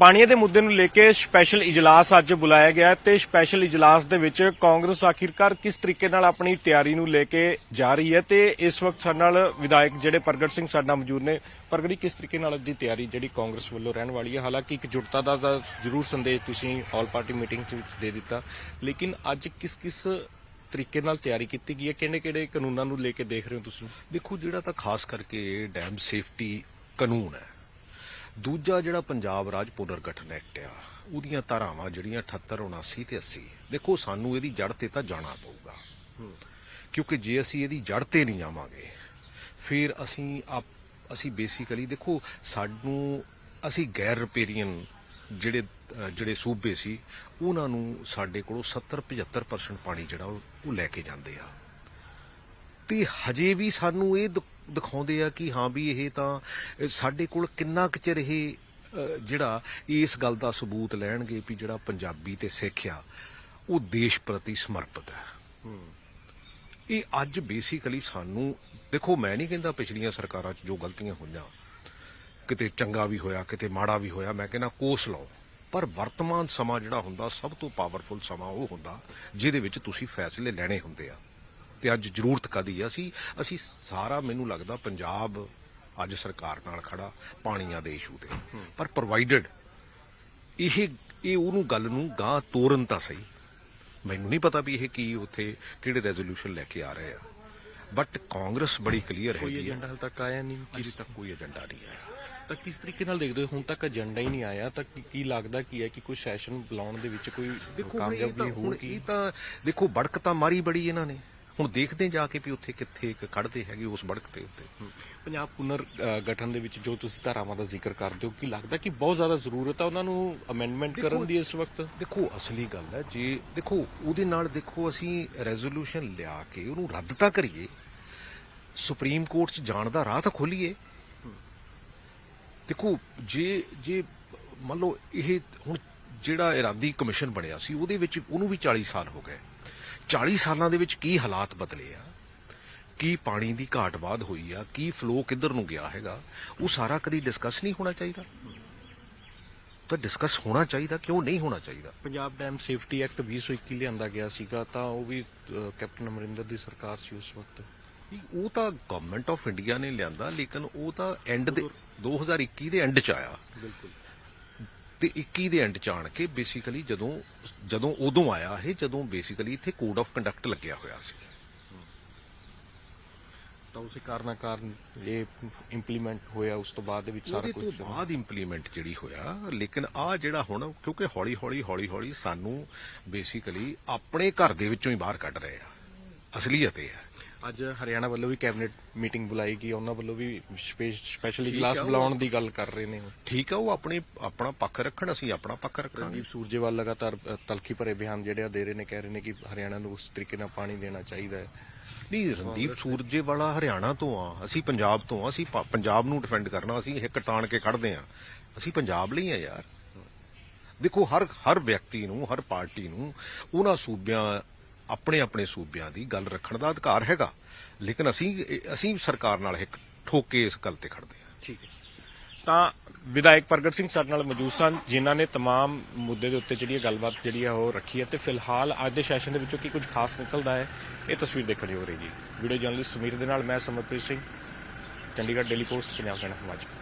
ਪਾਣੀ ਦੇ ਮੁੱਦੇ ਨੂੰ ਲੈ ਕੇ ਸਪੈਸ਼ਲ ਇਜਲਾਸ ਅੱਜ ਬੁਲਾਇਆ ਗਿਆ ਤੇ ਸਪੈਸ਼ਲ ਇਜਲਾਸ ਦੇ ਵਿੱਚ ਕਾਂਗਰਸ ਆਖਿਰਕਾਰ ਕਿਸ ਤਰੀਕੇ ਨਾਲ ਆਪਣੀ ਤਿਆਰੀ ਨੂੰ ਲੈ ਕੇ ਜਾ ਰਹੀ ਹੈ ਤੇ ਇਸ ਵਕਤ ਸਾਡੇ ਨਾਲ ਵਿਧਾਇਕ ਜਿਹੜੇ ਪ੍ਰਗਟ ਸਿੰਘ ਸਾਡੇ ਨਾਲ ਮੌਜੂਦ ਨੇ। ਪ੍ਰਗਟ ਕਿਸ ਤਰੀਕੇ ਨਾਲ ਦੀ ਤਿਆਰੀ ਜਿਹੜੀ ਕਾਂਗਰਸ ਵੱਲੋਂ ਰਹਿਣ ਵਾਲੀ ਹੈ? ਹਾਲਾਂਕਿ ਇੱਕ ਜੁਟਤਾ ਦਾ ਤਾਂ ਜ਼ਰੂਰ ਸੰਦੇਸ਼ ਤੁਸੀਂ ਆਲ ਪਾਰਟੀ ਮੀਟਿੰਗ 'ਚ ਦੇ ਦਿੱਤਾ। ਲੇਕਿਨ ਅੱਜ ਕਿਸ ਕਿਸ ਤਰੀਕੇ ਨਾਲ ਤਿਆਰੀ ਕੀਤੀ ਗਈ ਹੈ? ਕਿਹੜੇ ਕਿਹੜੇ ਕਾਨੂੰਨਾਂ ਨੂੰ ਲੈ ਕੇ ਦੇਖ ਰਹੇ ਹੋ ਤੁਸੀਂ? ਦੇਖੋ, ਜਿਹੜਾ ਤਾਂ ਖਾਸ ਕਰਕੇ ਡੈਮ ਸੇਫਟੀ ਕਾਨੂੰਨ ਹੈ ਦੂਜਾ ਜਿਹੜਾ ਪੰਜਾਬ ਰਾਜ ਪੁਨਰਗਠਨ ਐਕਟ ਆ ਉਹਦੀਆਂ ਧਾਰਾਵਾਂ ਜਿਹੜੀਆਂ 78 79 ਤੇ 80 ਦੇਖੋ ਸਾਨੂੰ ਇਹਦੀ ਜੜ ਤੇ ਤਾਂ ਜਾਣਾ ਪਊਗਾ। ਕਿਉਂਕਿ ਜੇ ਅਸੀਂ ਇਹਦੀ ਜੜ ਤੇ ਨਹੀਂ ਜਾਵਾਂਗੇ ਫਿਰ ਅਸੀਂ ਆਪ ਅਸੀਂ ਬੇਸਿਕਲੀ ਦੇਖੋ ਸਾਨੂੰ ਅਸੀਂ ਗੈਰ ਰਿਪੇਰੀਅਨ ਜਿਹੜੇ ਜਿਹੜੇ ਸੂਬੇ ਸੀ ਉਹਨਾਂ ਨੂੰ ਸਾਡੇ ਕੋਲੋਂ 70 75% ਪਾਣੀ ਜਿਹੜਾ ਉਹ ਲੈ ਕੇ ਜਾਂਦੇ ਆ। ਤੇ ਹਜੇ ਵੀ ਸਾਨੂੰ ਇਹ ਦਿਖਾਉਂਦੇ ਆ ਕਿ ਹਾਂ ਵੀ ਇਹ ਤਾਂ ਸਾਡੇ ਕੋਲ ਕਿੰਨਾ ਕੁ ਚਿਰ ਇਹ ਜਿਹੜਾ ਇਸ ਗੱਲ ਦਾ ਸਬੂਤ ਲੈਣਗੇ ਵੀ ਜਿਹੜਾ ਪੰਜਾਬੀ ਤੇ ਸਿੱਖ ਆ ਉਹ ਦੇਸ਼ ਪ੍ਰਤੀ ਸਮਰਪਿਤ ਹੈ। ਇਹ ਅੱਜ ਬੇਸਿਕਲੀ ਸਾਨੂੰ ਦੇਖੋ ਮੈਂ ਨਹੀਂ ਕਹਿੰਦਾ ਪਿਛਲੀਆਂ ਸਰਕਾਰਾਂ 'ਚ ਜੋ ਗਲਤੀਆਂ ਹੋਈਆਂ ਕਿਤੇ ਚੰਗਾ ਵੀ ਹੋਇਆ ਕਿਤੇ ਮਾੜਾ ਵੀ ਹੋਇਆ ਮੈਂ ਕਹਿੰਦਾ ਕੋਸ ਲਓ। ਪਰ ਵਰਤਮਾਨ ਸਮਾਂ ਜਿਹੜਾ ਹੁੰਦਾ ਸਭ ਤੋਂ ਪਾਵਰਫੁਲ ਸਮਾਂ ਉਹ ਹੁੰਦਾ ਜਿਹਦੇ ਵਿੱਚ ਤੁਸੀਂ ਫੈਸਲੇ ਲੈਣੇ ਹੁੰਦੇ ਆ। ਤੇ ਅੱਜ ਜ਼ਰੂਰਤ ਕਦੀ ਆ ਅਸੀਂ ਅਸੀਂ ਸਾਰਾ ਮੈਨੂੰ ਲੱਗਦਾ ਪੰਜਾਬ ਅੱਜ ਸਰਕਾਰ ਨਾਲ ਖੜਾ ਪਾਣੀਆਂ ਦੇ ਇਸ਼ੂ ਤੇ। ਪਰ ਪ੍ਰੋਵਾਈਡਡ ਇਹ ਇਹ ਉਹਨੂੰ ਗੱਲ ਨੂੰ ਗਾਂ ਤੋਰਨ ਤਾਂ ਸਹੀ। ਮੈਨੂੰ ਨਹੀਂ ਪਤਾ ਵੀ ਇਹ ਕੀ ਉੱਥੇ ਕਿਹੜੇ ਰੈਜ਼ੋਲੂਸ਼ਨ ਲੈ ਕੇ ਆ ਰਹੇ ਆ। ਬਟ ਕਾਂਗਰਸ ਬੜੀ ਕਲੀਅਰ ਕੋਈ ਹੈਗੀ ਏਜੰਡਾ ਹਾਲ ਤੱਕ ਆਇਆ ਨਹੀਂ ਕਿਸ ਤੱਕ ਕੋਈ ਏਜੰਡਾ ਨਹੀਂ ਹੈ ਤਾਂ ਕਿਸ ਤਰੀਕੇ ਨਾਲ ਦੇਖਦੇ ਹੋ? ਹੁਣ ਤੱਕ ਏਜੰਡਾ ਹੀ ਨਹੀਂ ਆਇਆ। ਤਾਂ ਕੀ- ਲੱਗਦਾ ਕੀ ਹੈ ਕਿ ਕੋਈ ਸੈਸ਼ਨ ਬੁਲਾਉਣ ਦੇ ਵਿੱਚ ਕੋਈ ਕਾਮਯਾਬੀ ਹੁਣ ਹੋਊਗੀ? ਇਹ ਤਾਂ ਦੇਖੋ ਬੜਕ ਤਾਂ ਮਾਰੀ ਬੜੀ ਇਹਨਾਂ ਨੇ। ਹੁਣ ਦੇਖਦੇ ਜਾ ਕੇ ਵੀ ਉੱਥੇ ਕਿੱਥੇ ਇੱਕ ਖੜਦੇ ਹੈਗੇ ਉਸ ਬੜਕ ਤੇ ਉੱਤੇ। ਪੰਜਾਬ ਪੁਨਰ ਗਠਨ ਦੇ ਵਿੱਚ ਜੋ ਤੁਸੀਂ ਧਾਰਾਵਾਂ ਦਾ ਜ਼ਿਕਰ ਕਰਦੇ ਹੋ ਕਿ ਲੱਗਦਾ ਕਿ ਬਹੁਤ ਜ਼ਿਆਦਾ ਜ਼ਰੂਰਤ ਹੈ ਉਹਨਾਂ ਨੂੰ ਅਮੈਂਡਮੈਂਟ ਕਰਨ ਦੀ ਇਸ ਵਕਤ? ਦੇਖੋ ਅਸਲੀ ਗੱਲ ਹੈ ਜੇ ਦੇਖੋ ਉਹਦੇ ਨਾਲ ਦੇਖੋ ਅਸੀਂ ਰੈਜ਼ੋਲੂਸ਼ਨ ਲਿਆ ਕੇ ਉਹਨੂੰ ਰੱਦ ਤਾਂ ਕਰੀਏ ਸੁਪਰੀਮ ਕੋਰਟ 'ਚ ਜਾਣ ਦਾ ਰਾਹ ਤਾਂ ਖੋਲੀਏ। ਦੇਖੋ ਜੇ ਜੇ ਮੰਨ ਲਓ ਇਹ ਹੁਣ ਜਿਹੜਾ ਇਰਾਦੀ ਕਮਿਸ਼ਨ ਬਣਿਆ ਸੀ ਉਹਦੇ ਵਿੱਚ ਉਹਨੂੰ ਵੀ 40 ਸਾਲ ਹੋ ਗਏ। 40 ਸਾਲਾਂ ਦੇ ਵਿੱਚ ਕੀ ਹਾਲਾਤ ਬਦਲੇ ਆ? ਕੀ ਪਾਣੀ ਦੀ ਘਾਟ ਬਾਦ ਹੋਈ ਆ? ਕੀ ਫਲੋ ਕਿੱਧਰ ਨੂੰ ਗਿਆ ਹੈਗਾ? ਉਹ ਸਾਰਾ ਕਦੀ ਡਿਸਕਸ ਨਹੀਂ ਹੋਣਾ ਚਾਹੀਦਾ? ਤਾਂ ਡਿਸਕਸ ਹੋਣਾ ਚਾਹੀਦਾ ਕਿਉਂ ਨਹੀਂ ਹੋਣਾ ਚਾਹੀਦਾ? ਪੰਜਾਬ ਡੈਮ ਸੇਫਟੀ ਐਕਟ 2021 ਲਿਆਂਦਾ ਗਿਆ ਸੀਗਾ ਤਾਂ ਉਹ ਵੀ ਕੈਪਟਨ ਅਮਰਿੰਦਰ ਦੀ ਸਰਕਾਰ ਸੀ ਉਸ ਵਕਤ। ਉਹ ਤਾਂ ਗਵਰਨਮੈਂਟ ਆਫ ਇੰਡੀਆ ਨੇ ਲਿਆਂਦਾ ਲੇਕਿਨ ਉਹ ਤਾਂ ਐਂਡ ਦੇ 2021 ਦੇ ਐਂਡ ਚ ਆਇਆ। ਬਿਲਕੁਲ। ਤੇ 21 ਦੇ ਐਂਡ ਚ ਆਣ ਕੇ ਬੇਸਿਕਲੀ ਜਦੋਂ ਜਦੋਂ ਉਦੋਂ ਆਇਆ ਇਹ ਜਦੋਂ ਬੇਸਿਕਲੀ ਇੱਥੇ ਕੋਡ ਆਫ ਕੰਡਕਟ ਲੱਗਿਆ ਹੋਇਆ ਸੀ। ਤਾਂ ਉਸੇ ਕਾਰਨਾ ਕਾਰਨ ਇਹ ਇੰਪਲੀਮੈਂਟ ਹੋਇਆ ਉਸ ਤੋਂ ਬਾਅਦ ਦੇ ਵਿੱਚ ਸਾਰਾ ਤੋਂ ਕੁਝ ਬਾਅਦ ਇੰਪਲੀਮੈਂਟ ਜਿਹੜੀ ਹੋਇਆ ਲੇਕਿਨ ਆ ਜਿਹੜਾ ਹੁਣ ਕਿਉਂਕਿ ਹੌਲੀ ਹੌਲੀ ਹੌਲੀ ਹੌਲੀ ਸਾਨੂੰ ਬੇਸਿਕਲੀ ਆਪਣੇ ਘਰ ਦੇ ਵਿੱਚੋਂ ਹੀ ਬਾਹਰ ਕੱਢ ਰਹੇ ਆ। ਅਸਲੀਅਤ ਇਹ ਹੈ ਅੱਜ ਹਰਿਆਣਾ ਵੱਲੋਂ ਵੀ ਕੈਬਨਿਟ ਮੀਟਿੰਗ ਬੁਲਾਈ ਗਈ ਉਹਨਾਂ ਵੱਲੋਂ ਵੀ ਸਪੈਸ਼ਲ ਉਹ- ਬੁਲਾਉਣ ਦੀ ਗੱਲ ਕਰ ਰਹੇ ਨੇ ਠੀਕ ਆ ਉਹ ਆਪਣੇ ਆਪਣਾ ਪੱਖ ਰੱਖਣ ਅਸੀਂ ਆਪਣਾ ਪੱਖ ਰੱਖਾਂਗੇ। ਰਣਦੀਪ ਸੂਰਜੇਵਾਲ ਲਗਾਤਾਰ ਤਲਖੀ ਭਰੇ ਬਿਆਨ ਜਿਹੜੇ ਆ ਦੇ ਰਹੇ ਨੇ ਕਹਿ ਰਹੇ ਨੇ ਕਿ ਹਰਿਆਣਾ ਨੂੰ ਉਸ ਤਰੀਕੇ ਨਾਲ ਪਾਣੀ ਦੇਣਾ ਚਾਹੀਦਾ ਹੈ। ਨਹੀਂ ਰਣਦੀਪ ਸੂਰਜੇ ਵਾਲਾ ਹਰਿਆਣਾ ਤੋਂ ਆ ਅਸੀਂ ਪੰਜਾਬ ਤੋਂ ਆ ਅਸੀਂ ਪੰਜਾਬ ਨੂੰ ਡਿਫੈਂਡ ਕਰਨਾ ਅਸੀਂ ਹਿੱਕ ਟਾਣ ਕੇ ਖੜਦੇ ਆ। ਅਸੀਂ ਪੰਜਾਬ ਲਈ ਆ ਯਾਰ। ਦੇਖੋ ਹਰ ਹਰ ਵਿਅਕਤੀ ਨੂੰ ਹਰ ਪਾਰਟੀ ਨੂੰ ਉਹਨਾਂ ਸੂਬਿਆਂ ਆਪਣੇ ਆਪਣੇ ਸੂਬਿਆਂ ਦੀ ਗੱਲ ਰੱਖਣ ਦਾ ਅਧਿਕਾਰ ਹੈਗਾ ਲੇਕਿਨ ਅਸੀਂ ਅਸੀਂ ਸਰਕਾਰ ਨਾਲ ਹਿੱਕ ਠੋਕੇ ਇਸ ਗੱਲ ਤੇ ਖੜਦੇ ਆ ਠੀਕ ਹੈ ਤਾਂ ਵਿਧਾਇਕ ਪ੍ਰਗਟ ਸਿੰਘ ਸਾਡੇ ਨਾਲ ਮੌਜੂਦ ਸਨ ਜਿਨ੍ਹਾਂ ਨੇ तमाम ਮੁੱਦੇ ਦੇ ਉੱਤੇ ਜਿਹੜੀ ਇਹ ਗੱਲਬਾਤ ਜਿਹੜੀ ਆ ਉਹ ਰੱਖੀ ਹੈ ਤੇ ਫਿਲਹਾਲ ਅੱਜ ਦੇ ਸੈਸ਼ਨ ਦੇ ਵਿੱਚੋਂ ਕੀ ਕੁਝ ਖਾਸ ਨਿਕਲਦਾ ਹੈ ਇਹ ਤਸਵੀਰ ਦੇਖਣੀ ਹੋ ਰਹੀ ਜੀ ਵੀਡੀਓ ਜਰਨਲਿਸਟ ਸਮੀਰ ਦੇ ਨਾਲ ਮੈਂ ਸਮਰਪ੍ਰੀਤ ਸਿੰਘ ਚੰਡੀਗੜ੍ਹ ਡੇਲੀ ਪੋਸਟ ਪੰਜਾਬ ਹਰਿਆਣਾ ਹਿਮਾਚਲ